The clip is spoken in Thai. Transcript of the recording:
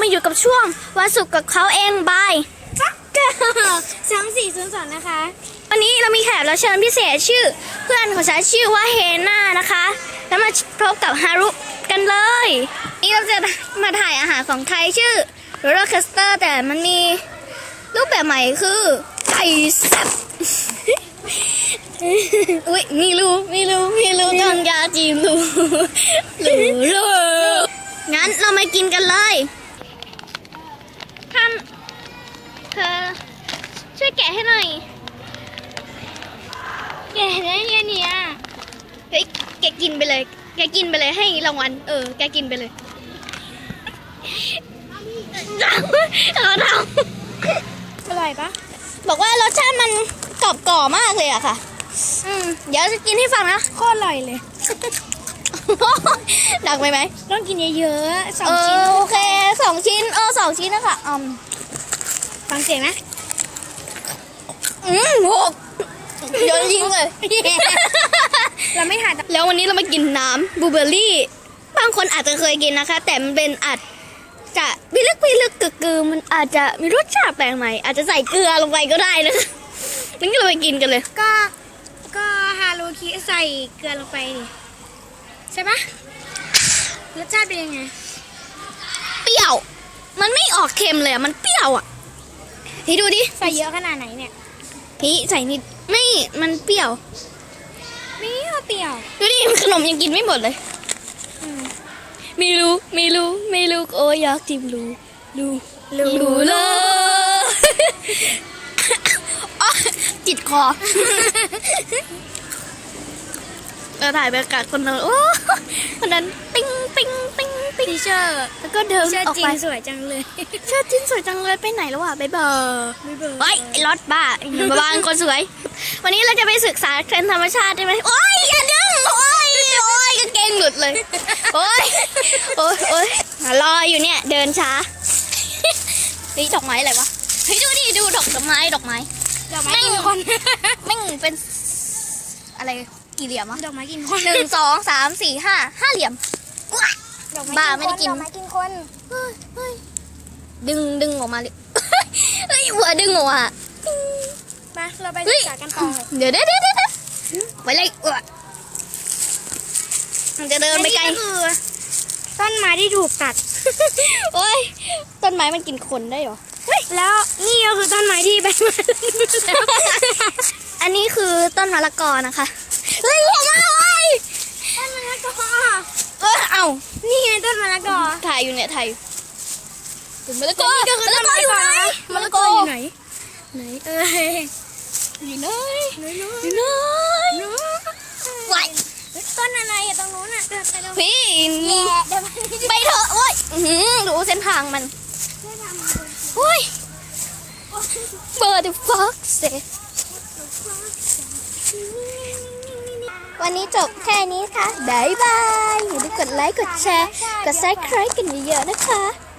มาอยู่กับช่วงวันศุกร์กับเขาเองบายสองสี่ศูนย์สองนะคะ วันนี้เรามีแขกรับเชิญพิเศษชื่อ เพื่อนของฉันชื่อว่าเฮน่านะคะ แล้วมาพบกับฮารุกันเลย นี่เราจะมาถ่ายอาหารของไทยชื่อโรลเลอร์คสเตอร์แต่มันมีรูปแบบใหม่คือไก่สับอุ้ยไม่รู้ไม่รู้ไม่รู้ต้องยาจีนรู้รู้รู้งั้นเรามากินกันเลยท่าน เธอช่วยแกะให้หน่อย แกได้เนี่ยเนี่ยเฮ้ยแกกินไปเลย แกกินไปเลยให้รางวัล เออ แกกินไปเลยเอาเราอร่อยปะบอกว่ารสชาติมันกรอบก่อมากเลยอะค่ะ อืม เดี๋ยวจะกินให้ฟังนะ โคตรอร่อยเลย ดักไปไหม ต้องกินเยอะๆสองเอชิ้นอโอเคสองชิ้น เออสองชิ้นนะคะอืม ฟังเสียงนะ อืมโหโยนยิงเลย เราไม่ถ่ายแล้ววันนี้เรามากินน้ำบลูเบอร์รี่ บางคนอาจจะเคยกินนะคะ แต่มันเป็นอาจจะพิลึกพิลึกกึกกือมันอาจจะมีรสชาติแปลกใหม่ อาจจะใส่เกลือลงไปก็ได้นะคะงั้นก็เราไปกินกันเลย ก็ ก็ฮารุคิใส่เกลือลงไปดิใช่ปะรสชาติเป็นยังไง เปรี้ยว มันไม่ออกเค็มเลยอะมันเปรี้ยวอะ พี่ดูดิใส่เยอะขนาดไหนเนี่ย พี่ใส่นิดไม่มันเปรี้ยวไม่เอาเปรี้ยวดูดิขนมยังกินไม่หมดเลยอืมไม่รู้ไม่รู้ไม่รู้โอ้ยอยากจิ้มรู้รู้รู้รู้เลยอ๊ะจิตคอเราถ่ายไปกับคนนั้นโอ้คนนั้น แล้วก็เดินเชอร์ออกจีไปนสวยจังเลยเชิดจินสวยจังเลยไปไหนแล้วอะไปเบอร์ไม่เบอร์เฮ้ยไอ้รถบ้าอย่ามาบางคนสวย วันนี้เราจะไปศึกษาเทรนด์ธรรมชาติได้ไหมโอ้ยอย่าดึงโอ้ยโอ้ยกางเกงหลุดเลยโอ้ยโอ้ยโอ้ยรออยู่เนี่ย เดินช้าเฮ้ยดอกไม้อะไรวะเฮ้ยดูดิดูดอกไม้ดอกไม้ ดอกไม้ไม่กินคนแม่งเป็น อะไรกี่เหลี่ยมวะดอกไม้กินคนหนึ่งสองสามสี่ห้าห้าเหลี่ยมว้ายดอก บ้าไม่ได้กิน ดอกไม้กินคนเฮ้ยเฮ้ยดึงดึงออกมาเลย เฮ้ยหัวดึงออกมามาเราไปเฮ้ศึยกษากันต่อเดี๋ยวเดี๋ยวเดี๋ยวเดี๋ยวไปเลยเออมันจะเดินไปไกล และนี่ก็คือต้นไม้ที่ถูกตัด โอ้ยต้นไม้มันกินคนได้เหรอ แล้วนี่ก็คือต้นไม้ที่ใบไม้ อันนี้คือต้นมะละกอนะคะ เฮ้ยหัวมาเฮ้ยต้นมะละกอเออเอ้านี่ ไงต้นมะละกอถ่ายอยู่เนี่ยถ่ายอยู่ถึงมะละกอนี่ก็คือมะต้ละนกออยู่ไหนมะมะละละกกอออยู่ไหนไหนเอ้ยอยู่ไหนไหนอยู่ไหนไหวต้นอะไรอะตรงนู้นอะเดินไปตรงพี่นี่เดินไปไปเถอะโอ้ยอื้อหือดูเส้นทางมันโอ้ยเบอร์ the fuck เซ วันนี้จบแค่นี้ค่ะ บ๊ายบาย อย่าลืมกดไลค์ กดแชร์ กด subscribe กันเยอะๆนะคะ